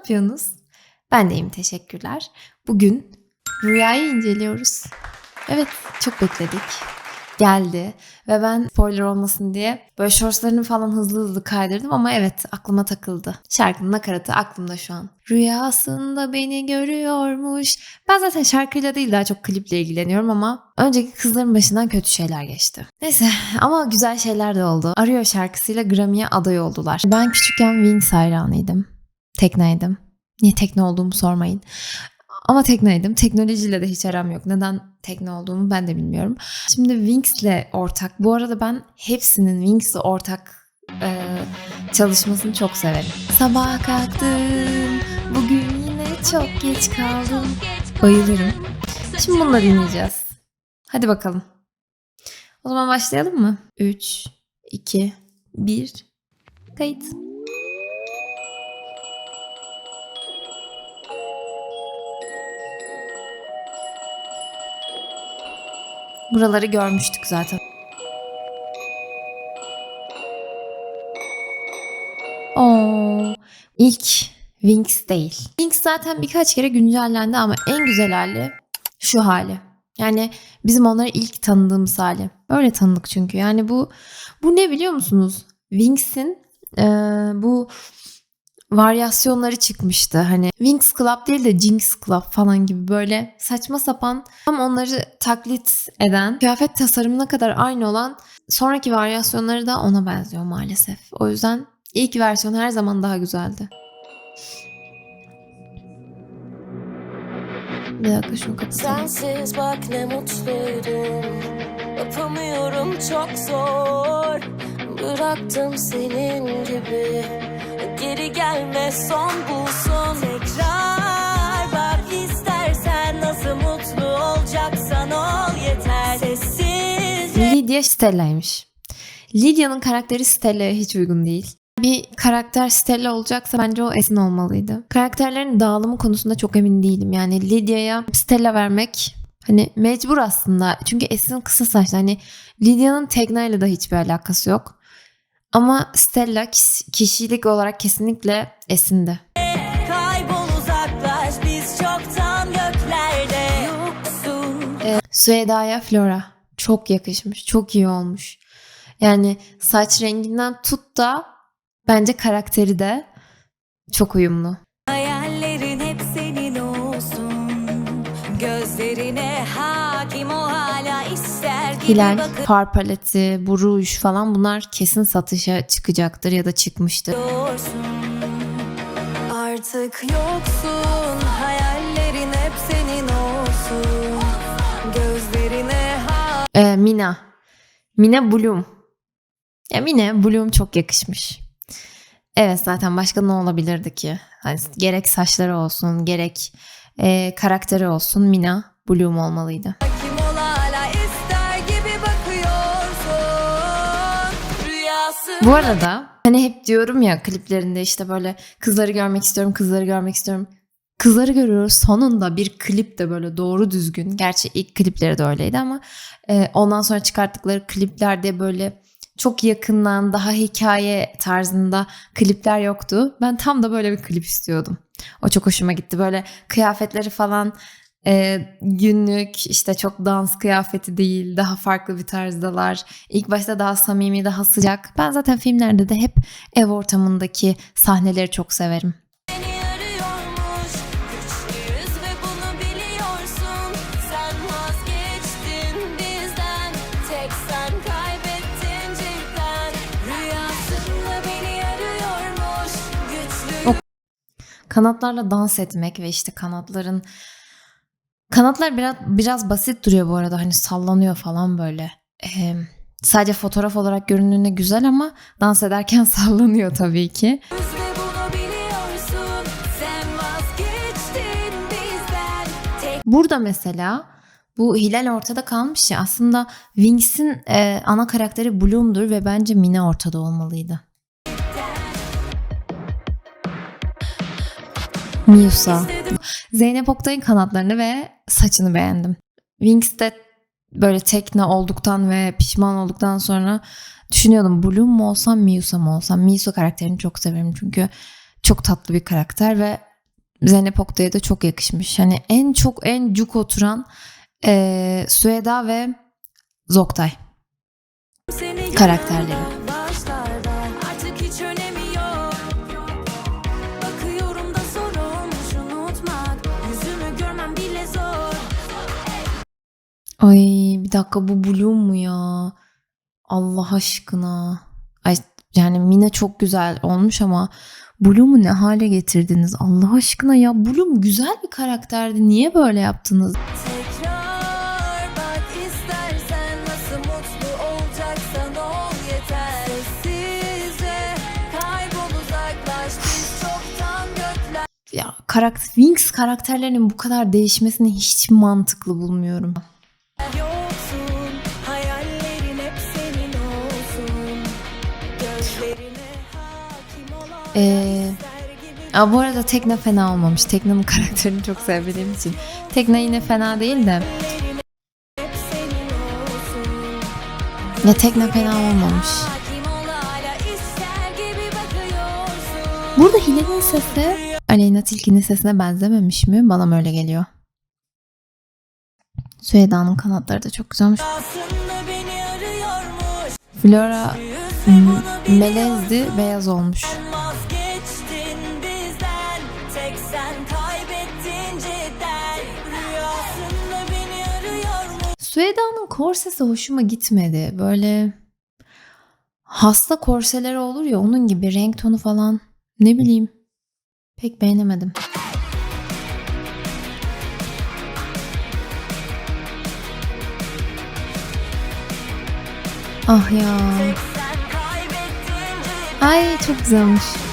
yapıyorsunuz? Ben de iyiyim teşekkürler. Bugün rüyayı inceliyoruz. Evet çok bekledik. Geldi ve ben spoiler olmasın diye böyle shortslarını falan hızlı hızlı kaydırdım ama evet aklıma takıldı. Şarkının nakaratı aklımda şu an. Rüyasında beni görüyormuş. Ben zaten şarkıyla değil daha çok kliple ilgileniyorum ama önceki kızların başından kötü şeyler geçti. Neyse ama güzel şeyler de oldu. Arıyor şarkısıyla Grammy'ye aday oldular. Ben küçükken Wings hayranıydım. Tekneydim. Niye tekne olduğumu sormayın. Ama tekneydim. Teknolojiyle de hiç aram yok. Neden tekne olduğumu ben de bilmiyorum. Şimdi Wings'le ortak. Bu arada ben hepsinin Wings'le ortak e, çalışmasını çok severim. Sabah kalktım. Bugün yine çok geç kaldım. Bayılırım. Şimdi bunları dinleyeceğiz. Hadi bakalım. O zaman başlayalım mı? 3, 2, 1. Kayıt. Buraları görmüştük zaten. Oo, ilk Wings değil. Wings zaten birkaç kere güncellendi ama en güzel hali şu hali. Yani bizim onları ilk tanıdığımız hali. Öyle tanıdık çünkü. Yani bu bu ne biliyor musunuz? Wings'in e, bu varyasyonları çıkmıştı. Hani Wings Club değil de Jinx Club falan gibi böyle saçma sapan tam onları taklit eden kıyafet tasarımına kadar aynı olan sonraki varyasyonları da ona benziyor maalesef. O yüzden ilk versiyon her zaman daha güzeldi. Bir dakika şunu kapatalım. Sensiz bak ne mutluydum Yapamıyorum çok zor Bıraktım senin gibi Geri gelme son bulsun Tekrar bak istersen Nasıl mutlu olacaksan ol yeter Sessiz Lydia Stella'ymış. Lydia'nın karakteri Stella'ya hiç uygun değil. Bir karakter Stella olacaksa bence o Esin olmalıydı. Karakterlerin dağılımı konusunda çok emin değilim. Yani Lydia'ya Stella vermek hani mecbur aslında. Çünkü Esin kısa saçlı. Hani Lydia'nın Tegna ile de hiçbir alakası yok. Ama Stella kişilik olarak kesinlikle Esin'de. Kaybol uzaklaş biz çoktan göklerde Yoksun Süheyda'ya Flora çok yakışmış. Çok iyi olmuş. Yani saç renginden tut da bence karakteri de çok uyumlu. Hilal, far paleti, bu ruj falan bunlar kesin satışa çıkacaktır ya da çıkmıştır. Artık yoksun Hayallerin hep senin olsun Gözlerine Ee, Mina. Mina Bloom. Ya Mina Bloom çok yakışmış. Evet zaten başka ne olabilirdi ki? Hani gerek saçları olsun gerek e, karakteri olsun Mina Bloom olmalıydı. Kim ol hala ister Bu arada hani hep diyorum ya kliplerinde işte böyle kızları görmek istiyorum, kızları görmek istiyorum. Kızları görüyoruz sonunda bir klip de böyle doğru düzgün. Gerçi ilk klipleri de öyleydi ama e, ondan sonra çıkarttıkları kliplerde böyle çok yakından daha hikaye tarzında klipler yoktu. Ben tam da böyle bir klip istiyordum. O çok hoşuma gitti. Böyle kıyafetleri falan e, günlük işte çok dans kıyafeti değil daha farklı bir tarzdalar. İlk başta daha samimi daha sıcak. Ben zaten filmlerde de hep ev ortamındaki sahneleri çok severim. Kanatlarla dans etmek ve işte kanatların kanatlar biraz biraz basit duruyor bu arada hani sallanıyor falan böyle. Ee, sadece fotoğraf olarak göründüğünde güzel ama dans ederken sallanıyor tabii ki. Burada mesela bu Hilal ortada kalmış ya aslında Wings'in e, ana karakteri Bloom'dur ve bence Mina ortada olmalıydı. Musa. Zeynep Oktay'ın kanatlarını ve saçını beğendim. Wings'te böyle tekne olduktan ve pişman olduktan sonra düşünüyordum Bloom mu olsam Miusa mı olsam. Miusa karakterini çok severim çünkü çok tatlı bir karakter ve Zeynep Oktay'a da çok yakışmış. Hani en çok en cuk oturan eee Süheda ve Zoktay. Karakterleri. Ay bir dakika bu Bloom mu ya? Allah aşkına. Ay yani Mine çok güzel olmuş ama Bloom'u ne hale getirdiniz? Allah aşkına ya Bloom güzel bir karakterdi. Niye böyle yaptınız? Ya karakter Winx karakterlerinin bu kadar değişmesini hiç mantıklı bulmuyorum. Ee, ya bu arada Tekna fena olmamış. Tekna'nın karakterini çok sevdiğim için. Tekna yine fena değil de. Ya Tekna fena olmamış. Burada Hilal'in sesi Aleyna Tilki'nin sesine benzememiş mi? Bana mı öyle geliyor? Süheyda'nın kanatları da çok güzelmiş. Flora melezdi, beyaz olmuş. Süheyda'nın korsesi hoşuma gitmedi. Böyle hasta korseleri olur ya onun gibi renk tonu falan. Ne bileyim. Pek beğenemedim. Ah ya. Ay çok güzelmiş.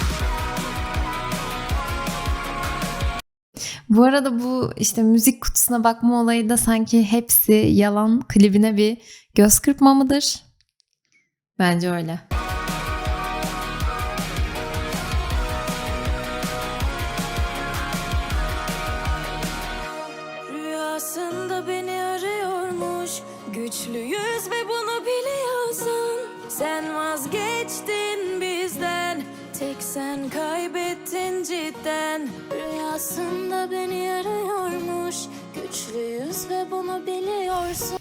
Bu arada bu işte müzik kutusuna bakma olayı da sanki hepsi yalan klibine bir göz kırpma mıdır? Bence öyle. Rüyasında beni arıyormuş Güçlüyüz ve bunu biliyorsun Sen vazgeçtin bizden Tek sen kaybettin cidden Rüyasında beni arıyormuş Güçlüyüz ve bunu biliyorsun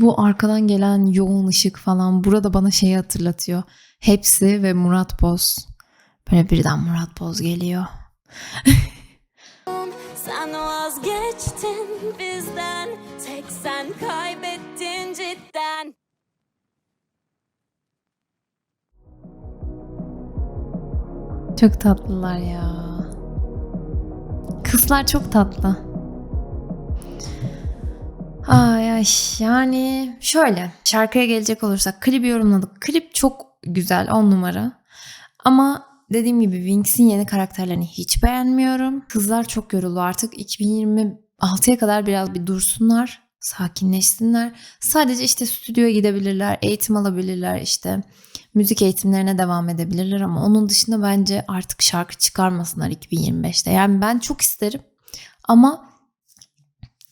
Bu arkadan gelen yoğun ışık falan burada bana şeyi hatırlatıyor. Hepsi ve Murat Boz. Böyle birden Murat Boz geliyor. Sen vazgeçtin bizden Tek sen kaybettin cidden Çok tatlılar ya. Kızlar çok tatlı. Ay ay yani şöyle şarkıya gelecek olursak klibi yorumladık. Klip çok güzel on numara. Ama dediğim gibi Winx'in yeni karakterlerini hiç beğenmiyorum. Kızlar çok yoruldu artık 2026'ya kadar biraz bir dursunlar. Sakinleşsinler. Sadece işte stüdyoya gidebilirler, eğitim alabilirler işte müzik eğitimlerine devam edebilirler ama onun dışında bence artık şarkı çıkarmasınlar 2025'te. Yani ben çok isterim ama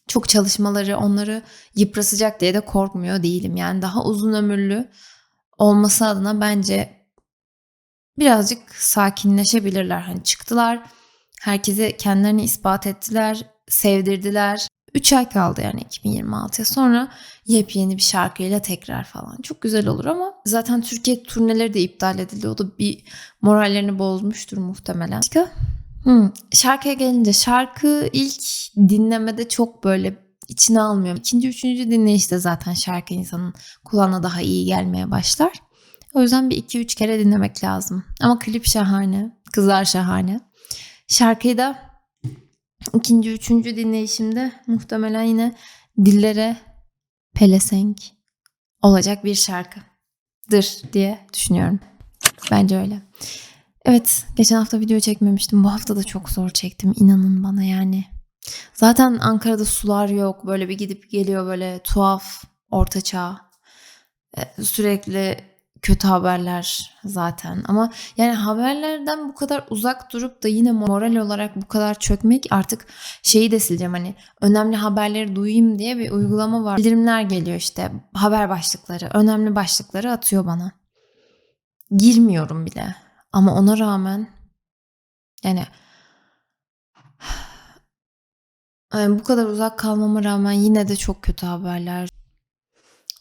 çok çalışmaları onları yıpratacak diye de korkmuyor değilim. Yani daha uzun ömürlü olması adına bence birazcık sakinleşebilirler. Hani çıktılar, herkese kendilerini ispat ettiler, sevdirdiler. 3 ay kaldı yani 2026'ya sonra yepyeni bir şarkıyla tekrar falan. Çok güzel olur ama zaten Türkiye turneleri de iptal edildi. O da bir morallerini bozmuştur muhtemelen. Başka? Hmm, şarkıya gelince şarkı ilk dinlemede çok böyle içine almıyor. İkinci, üçüncü dinleyişte zaten şarkı insanın kulağına daha iyi gelmeye başlar. O yüzden bir iki üç kere dinlemek lazım. Ama klip şahane. Kızlar şahane. Şarkıyı da ikinci, üçüncü dinleyişimde muhtemelen yine dillere pelesenk olacak bir şarkıdır diye düşünüyorum. Bence öyle. Evet, geçen hafta video çekmemiştim. Bu hafta da çok zor çektim. İnanın bana yani. Zaten Ankara'da sular yok. Böyle bir gidip geliyor böyle tuhaf, ortaçağ. Ee, Sürekli kötü haberler zaten. Ama yani haberlerden bu kadar uzak durup da yine moral olarak bu kadar çökmek artık şeyi de sileceğim hani önemli haberleri duyayım diye bir uygulama var. Bildirimler geliyor işte haber başlıkları, önemli başlıkları atıyor bana. Girmiyorum bile. Ama ona rağmen yani Yani bu kadar uzak kalmama rağmen yine de çok kötü haberler.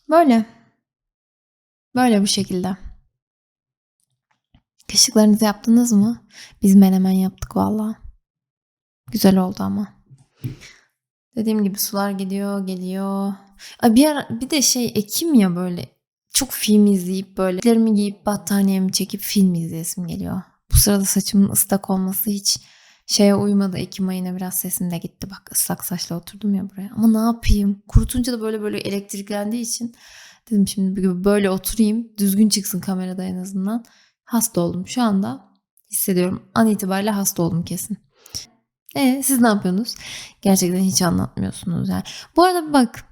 Böyle. Böyle bir şekilde. Kaşıklarınızı yaptınız mı? Biz menemen yaptık valla. Güzel oldu ama. Dediğim gibi sular gidiyor, geliyor. Ay bir ara bir de şey Ekim ya böyle çok film izleyip böyle lerimi giyip battaniyemi çekip film izleyesim geliyor. Bu sırada saçımın ıslak olması hiç şeye uymadı. Ekim ayına biraz sesim de gitti. Bak ıslak saçla oturdum ya buraya. Ama ne yapayım? Kurutunca da böyle böyle elektriklendiği için dedim şimdi böyle oturayım. Düzgün çıksın kamerada en azından. Hasta oldum şu anda. Hissediyorum. An itibariyle hasta oldum kesin. E siz ne yapıyorsunuz? Gerçekten hiç anlatmıyorsunuz yani. Bu arada bak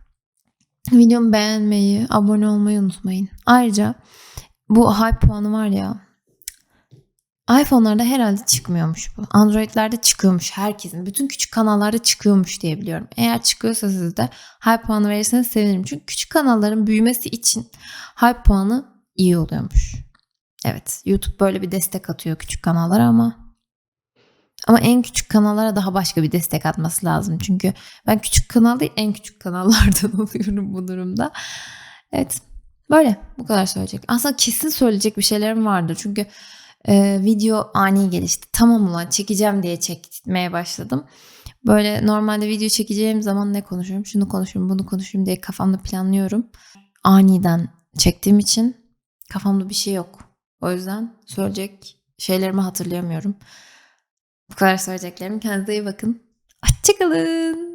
videomu beğenmeyi, abone olmayı unutmayın. Ayrıca bu hype puanı var ya iPhone'larda herhalde çıkmıyormuş bu. Android'lerde çıkıyormuş herkesin. Bütün küçük kanallarda çıkıyormuş diye biliyorum. Eğer çıkıyorsa siz de hype puanı verirseniz sevinirim. Çünkü küçük kanalların büyümesi için hype puanı iyi oluyormuş. Evet YouTube böyle bir destek atıyor küçük kanallara ama ama en küçük kanallara daha başka bir destek atması lazım. Çünkü ben küçük kanal değil en küçük kanallardan oluyorum bu durumda. Evet böyle bu kadar söyleyecek. Aslında kesin söyleyecek bir şeylerim vardır. Çünkü e, video ani gelişti. Tamam ulan çekeceğim diye çekmeye başladım. Böyle normalde video çekeceğim zaman ne konuşurum? Şunu konuşurum, bunu konuşurum diye kafamda planlıyorum. Aniden çektiğim için kafamda bir şey yok. O yüzden söyleyecek şeylerimi hatırlayamıyorum. Bu kadar söyleyeceklerim. Kendinize iyi bakın. Hoşçakalın.